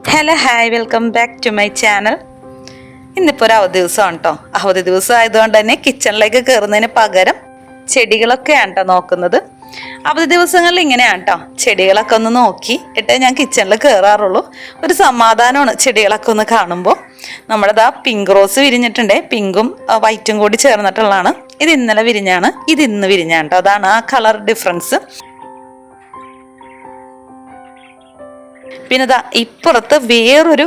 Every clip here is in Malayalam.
Hello hi welcome back to my channel ഇന്നിപ്പോൾ ഒരു അവധി ദിവസമാണ് കേട്ടോ അവധി ദിവസം ആയതുകൊണ്ട് തന്നെ കിച്ചണിലേക്ക് കയറുന്നതിന് പകരം ചെടികളൊക്കെയാണ് കേട്ടോ നോക്കുന്നത്. അവധി ദിവസങ്ങളിൽ ഇങ്ങനെയാണ് കേട്ടോ ചെടികളൊക്കെ ഒന്ന് നോക്കി ഇട്ടേ ഞാൻ കിച്ചണിൽ കയറാറുള്ളൂ ഒരു സമാധാനമാണ് ചെടികളൊക്കെ ഒന്ന് കാണുമ്പോൾ നമ്മുടെ ദാ പിങ്ക് റോസ് വിരിഞ്ഞിട്ടുണ്ട്. പിങ്കും വൈറ്റും കൂടി ചേർന്നിട്ടുള്ളതാണ്. ഇത് ഇന്നലെ വിരിഞ്ഞാണ്. ഇത് ഇന്ന് വിരിഞ്ഞാണ് കേട്ടോ അതാണ് ആ കളർ ഡിഫറൻസ് പിന്നെ ദാ ഇപ്പുറത്ത് വേറൊരു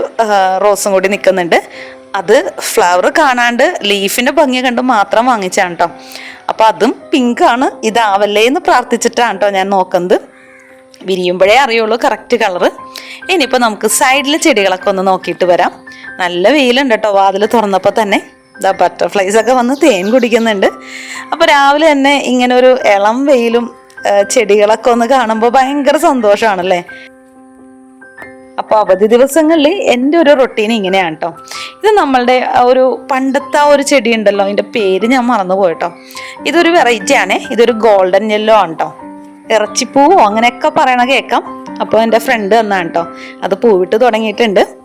റോസും കൂടി നിൽക്കുന്നുണ്ട് അത് ഫ്ലവർ കാണാണ്ട് ലീഫിന്റെ ഭംഗി കണ്ട് മാത്രം വാങ്ങിച്ചാണ് കേട്ടോ അപ്പൊ അതും പിങ്ക് ആണ്. ഇതാവല്ലേ എന്ന് പ്രാർത്ഥിച്ചിട്ടാണ് കേട്ടോ ഞാൻ നോക്കുന്നത്. വിരിയുമ്പോഴേ അറിയുള്ളൂ കറക്റ്റ് കളറ് ഇനിയിപ്പോൾ നമുക്ക് സൈഡിലെ ചെടികളൊക്കെ ഒന്ന് നോക്കിയിട്ട് വരാം. നല്ല വെയിലുണ്ട് കേട്ടോ വാതിൽ തുറന്നപ്പോൾ തന്നെ. ഇതാ ബട്ടർഫ്ലൈസ് ഒക്കെ വന്ന് തേൻ കുടിക്കുന്നുണ്ട്. അപ്പോൾ രാവിലെ തന്നെ ഇങ്ങനെ ഒരു ഇളം വെയിലും ചെടികളൊക്കെ ഒന്ന് കാണുമ്പോൾ ഭയങ്കര സന്തോഷമാണല്ലേ അപ്പോൾ അവധി ദിവസങ്ങളിൽ എന്റെ ഒരു റൊട്ടീൻ ഇങ്ങനെയാണ് കേട്ടോ ഇത് നമ്മളുടെ ഒരു പണ്ടത്തെ ആ ഒരു ചെടി ഉണ്ടല്ലോ അതിന്റെ പേര് ഞാൻ മറന്നു പോയിട്ടോ ഇതൊരു വെറൈറ്റി ആണേ. ഇതൊരു ഗോൾഡൻ യെല്ലോ ആണ് കേട്ടോ ഇറച്ചിപ്പൂവോ അങ്ങനെയൊക്കെ പറയണ കേൾക്കാം. അപ്പോൾ എന്റെ ഫ്രണ്ട് തന്നാണ് കേട്ടോ അത് പൂവിട്ട് തുടങ്ങിയിട്ടുണ്ട്.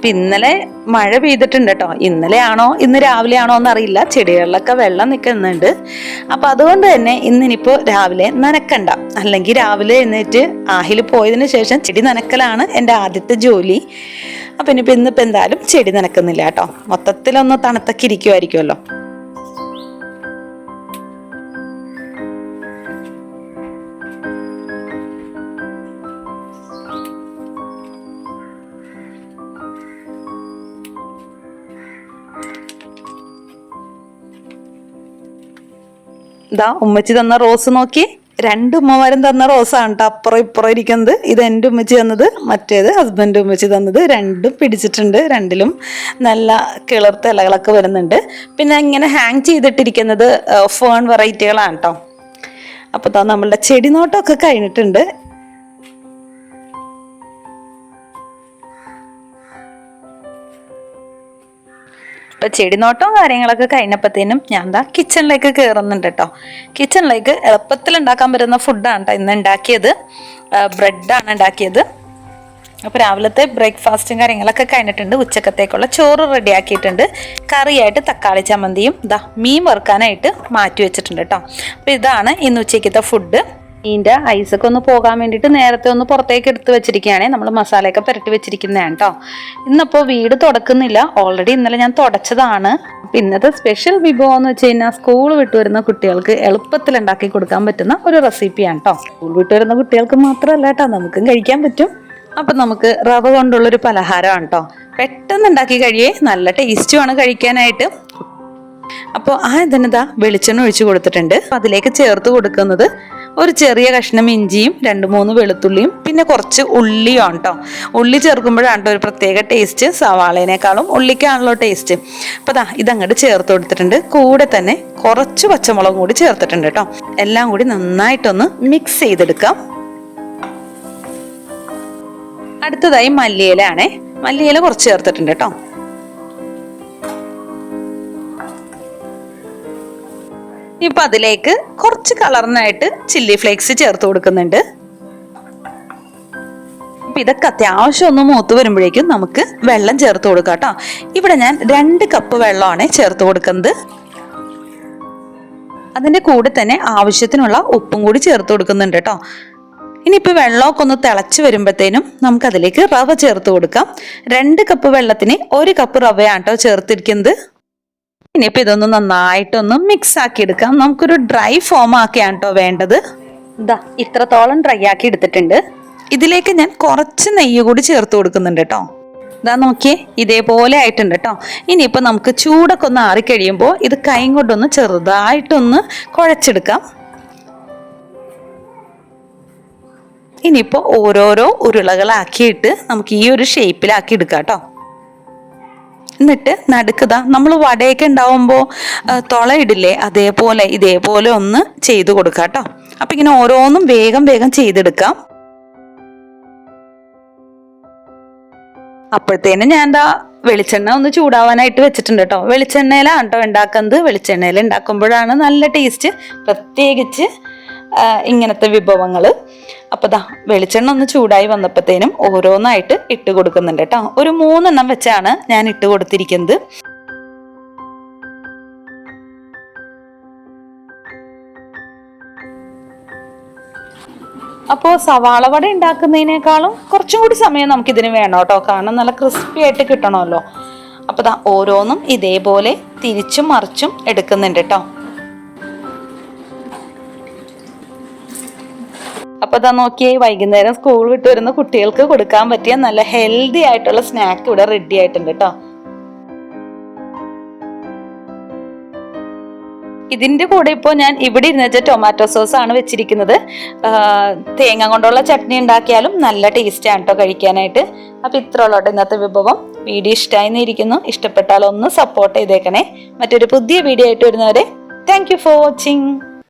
അപ്പൊ ഇന്നലെ മഴ പെയ്തിട്ടുണ്ട് കേട്ടോ ഇന്നലെ ആണോ ഇന്ന് രാവിലെ ആണോ എന്നറിയില്ല. ചെടികളിലൊക്കെ വെള്ളം നിൽക്കുന്നുണ്ട്. അപ്പൊ അതുകൊണ്ട് തന്നെ ഇന്നിനിപ്പോ രാവിലെ നനക്കണ്ട. അല്ലെങ്കിൽ രാവിലെ എന്നിട്ട് ആഹിൽ പോയതിനു ശേഷം ചെടി നനക്കലാണ് എന്റെ ആദ്യത്തെ ജോലി. അപ്പൊ ഇനിയിപ്പോ ഇന്നിപ്പോ എന്തായാലും ചെടി നനക്കുന്നില്ല കേട്ടോ മൊത്തത്തിലൊന്ന് തണുത്തൊക്കെ ഇരിക്കുമായിരിക്കുമല്ലോ ഇതാ ഉമ്മച്ചി തന്ന റോസ് നോക്കി. രണ്ട് ഉമ്മമാരും തന്ന റോസാണ് കേട്ടോ അപ്പുറം ഇപ്പുറം ഇരിക്കുന്നത്. ഇത് എന്റെ ഉമ്മച്ചി തന്നത് മറ്റേത് ഹസ്ബൻഡ് ഉമ്മച്ചി തന്നത്. രണ്ടും പിടിച്ചിട്ടുണ്ട് രണ്ടിലും നല്ല കിളിർത്ത ഇലകളൊക്കെ വരുന്നുണ്ട്. പിന്നെ ഇങ്ങനെ ഹാങ് ചെയ്തിട്ടിരിക്കുന്നത് ഫേൺ വെറൈറ്റികളാണ് കേട്ടോ അപ്പോൾ താ നമ്മളുടെ ചെടി നോട്ടമൊക്കെ കഴിഞ്ഞിട്ടുണ്ട്. ഇപ്പൊ ചെടിനോട്ടവും കാര്യങ്ങളൊക്കെ കഴിഞ്ഞപ്പോഴത്തേനും ഞാൻ എന്താ കിച്ചണിലേക്ക് കയറുന്നുണ്ട് കേട്ടോ കിച്ചണിലേക്ക് എളുപ്പത്തിൽ ഉണ്ടാക്കാൻ പറ്റുന്ന ഫുഡാണ് ഇന്ന് ഉണ്ടാക്കിയത്. ബ്രെഡാണ് ഉണ്ടാക്കിയത്. അപ്പോൾ രാവിലത്തെ ബ്രേക്ക്ഫാസ്റ്റും കാര്യങ്ങളൊക്കെ കഴിഞ്ഞിട്ടുണ്ട്. ഉച്ചക്കത്തേക്കുള്ള ചോറ് റെഡി ആക്കിയിട്ടുണ്ട്. കറിയായിട്ട് തക്കാളി ചമ്മന്തിയും ഇതാ മീൻ വറുക്കാനായിട്ട് മാറ്റി വെച്ചിട്ടുണ്ട് കേട്ടോ അപ്പോൾ ഇതാണ് ഇന്ന് ഉച്ചയ്ക്കത്തെ ഫുഡ് മീന്റെ ഐസൊക്കെ ഒന്ന് പോകാൻ വേണ്ടിയിട്ട് നേരത്തെ ഒന്ന് പുറത്തേക്ക് എടുത്ത് വെച്ചിരിക്കുകയാണേ. നമ്മൾ മസാലയൊക്കെ പുരട്ടി വെച്ചിരിക്കുന്നതാണ് കേട്ടോ ഇന്നിപ്പോൾ വീട് തുടക്കുന്നില്ല. ഓൾറെഡി ഇന്നലെ ഞാൻ തുടച്ചതാണ്. ഇന്നത്തെ സ്പെഷ്യൽ വിഭവം എന്ന് വെച്ച് കഴിഞ്ഞാൽ സ്കൂൾ വിട്ട് വരുന്ന കുട്ടികൾക്ക് എളുപ്പത്തിൽ ഉണ്ടാക്കി കൊടുക്കാൻ പറ്റുന്ന ഒരു റെസിപ്പിയാണ് കേട്ടോ സ്കൂൾ വിട്ട് വരുന്ന കുട്ടികൾക്ക് മാത്രമല്ല കേട്ടോ നമുക്കും കഴിക്കാൻ പറ്റും. അപ്പം നമുക്ക് റവ കൊണ്ടുള്ളൊരു പലഹാരമാണ് കേട്ടോ പെട്ടെന്ന് ഉണ്ടാക്കി കഴിയേ നല്ല ടേസ്റ്റുമാണ് കഴിക്കാനായിട്ട്. അപ്പോൾ ആ ഇതിനെന്താ വെളിച്ചെണ്ണ ഒഴിച്ചു കൊടുത്തിട്ടുണ്ട്. അതിലേക്ക് ചേർത്ത് കൊടുക്കുന്നത് ഒരു ചെറിയ കഷ്ണം ഇഞ്ചിയും രണ്ട് മൂന്ന് വെളുത്തുള്ളിയും പിന്നെ കുറച്ച് ഉള്ളിയും കേട്ടോ ഉള്ളി ചേർക്കുമ്പോഴാണ് ഒരു പ്രത്യേക ടേസ്റ്റ് സവാളേനേക്കാളും ഉള്ളിക്കാണല്ലോ ടേസ്റ്റ് അപ്പോൾ ദാ ഇതങ്ങോട്ട് ചേർത്ത് കൊടുത്തിട്ടുണ്ട്. കൂടെ തന്നെ കുറച്ച് പച്ചമുളകും കൂടി ചേർത്തിട്ടുണ്ട് കേട്ടോ എല്ലാം കൂടി നന്നായിട്ടൊന്ന് മിക്സ് ചെയ്തെടുക്കാം. അടുത്തതായി മല്ലിയില ആണേ മല്ലിയില കുറച്ച് ചേർത്തിട്ടുണ്ട് കേട്ടോ ഇപ്പൊ അതിലേക്ക് കുറച്ച് കളറിനായിട്ട് ചില്ലി ഫ്ലേക്സ് ചേർത്ത് കൊടുക്കുന്നുണ്ട്. അപ്പൊ ഇതൊക്കെ അത്യാവശ്യം ഒന്ന് മൂത്ത് വരുമ്പോഴേക്കും നമുക്ക് വെള്ളം ചേർത്ത് കൊടുക്കാം കേട്ടോ. ഇവിടെ ഞാൻ രണ്ട് കപ്പ് വെള്ളമാണ് ചേർത്ത് കൊടുക്കുന്നത്. അതിന്റെ കൂടെ തന്നെ ആവശ്യത്തിനുള്ള ഉപ്പും കൂടി ചേർത്ത് കൊടുക്കുന്നുണ്ട് കേട്ടോ. ഇനിയിപ്പോൾ വെള്ളമൊക്കെ ഒന്ന് തിളച്ച് വരുമ്പോഴത്തേനും നമുക്ക് അതിലേക്ക് റവ ചേർത്ത് കൊടുക്കാം. രണ്ട് കപ്പ് വെള്ളത്തിന് ഒരു കപ്പ് റവയാണ് കേട്ടോ ചേർത്തിരിക്കുന്നത്. ഇനിയിപ്പോൾ ഇതൊന്ന് നന്നായിട്ടൊന്ന് മിക്സ് ആക്കി എടുക്കാം നമുക്കൊരു ഡ്രൈ ഫോം ആക്കിയാണ് കേട്ടോ വേണ്ടത്. ഇതാ ഇത്രത്തോളം ഡ്രൈ ആക്കി എടുത്തിട്ടുണ്ട്. ഇതിലേക്ക് ഞാൻ കുറച്ച് നെയ്യ് കൂടി ചേർത്ത് കൊടുക്കുന്നുണ്ട് കേട്ടോ ഇതാ നോക്കിയേ ഇതേപോലെ ആയിട്ടുണ്ട് കേട്ടോ ഇനിയിപ്പോൾ നമുക്ക് ചൂടൊക്കെ ഒന്ന് ആറിക്കഴിയുമ്പോൾ ഇത് കൈ കൊണ്ടൊന്ന് ചെറുതായിട്ടൊന്ന് കുഴച്ചെടുക്കാം. ഇനിയിപ്പോൾ ഓരോരോ ഉരുളകളാക്കിയിട്ട് നമുക്ക് ഈ ഒരു ഷേപ്പിലാക്കി എടുക്കാം കേട്ടോ എന്നിട്ട് നടുക്കുക നമ്മൾ വടയൊക്കെ ഉണ്ടാവുമ്പോൾ തുളയിടില്ലേ? അതേപോലെ ഇതേപോലെ ഒന്ന് ചെയ്ത് കൊടുക്കാം കേട്ടോ അപ്പം ഇങ്ങനെ ഓരോന്നും വേഗം വേഗം ചെയ്തെടുക്കാം. അപ്പോഴത്തേനും ഞാൻ എന്താ വെളിച്ചെണ്ണ ഒന്ന് ചൂടാവാനായിട്ട് വെച്ചിട്ടുണ്ട് കേട്ടോ വെളിച്ചെണ്ണയിലാണ് കേട്ടോ ഉണ്ടാക്കുന്നത്. വെളിച്ചെണ്ണയിൽ ഉണ്ടാക്കുമ്പോഴാണ് നല്ല ടേസ്റ്റ് പ്രത്യേകിച്ച് ഇങ്ങനത്തെ വിഭവങ്ങൾ അപ്പോൾ ദാ വെളിച്ചെണ്ണ ഒന്ന് ചൂടായി വന്നപ്പോഴത്തേനും ഓരോന്നായിട്ട് ഇട്ട് കൊടുക്കുന്നുണ്ട് കേട്ടോ. ഒരു മൂന്നെണ്ണം വെച്ചാണ് ഞാൻ ഇട്ട് കൊടുത്തിരിക്കുന്നത്. അപ്പോൾ സവാള വട ഉണ്ടാക്കുന്നതിനേക്കാളും കുറച്ചും കൂടി സമയം നമുക്കിതിന് വേണം കേട്ടോ. കാരണം നല്ല ക്രിസ്പി ആയിട്ട് കിട്ടണമല്ലോ. അപ്പോൾ ദാ ഓരോന്നും ഇതേപോലെ തിരിച്ചും മറിച്ചും എടുക്കുന്നുണ്ട് കേട്ടോ. അപ്പോൾ ഇതാ നോക്കിയേ വൈകുന്നേരം സ്കൂൾ വിട്ട് വരുന്ന കുട്ടികൾക്ക് കൊടുക്കാൻ പറ്റിയ നല്ല ഹെൽത്തി ആയിട്ടുള്ള സ്നാക്ക് ഇവിടെ റെഡി ആയിട്ടുണ്ട് കേട്ടോ ഇതിന്റെ കൂടെ ഇപ്പോൾ ഞാൻ ഇവിടെ ഇരുന്ന് വെച്ച ടൊമാറ്റോ സോസ് ആണ് വെച്ചിരിക്കുന്നത്. തേങ്ങ കൊണ്ടുള്ള ചട്നി ഉണ്ടാക്കിയാലും നല്ല ടേസ്റ്റ് ആണ് കേട്ടോ കഴിക്കാനായിട്ട്. അപ്പൊ ഇത്ര ഉള്ളോട്ടെ ഇന്നത്തെ വിഭവം. വീഡിയോ ഇഷ്ടമായി എന്നിരിക്കുന്നു ഇഷ്ടപ്പെട്ടാൽ ഒന്ന് സപ്പോർട്ട് ചെയ്തേക്കണേ. മറ്റൊരു പുതിയ വീഡിയോ ആയിട്ട് വരുന്നവരെ താങ്ക് ഫോർ വാച്ചിങ്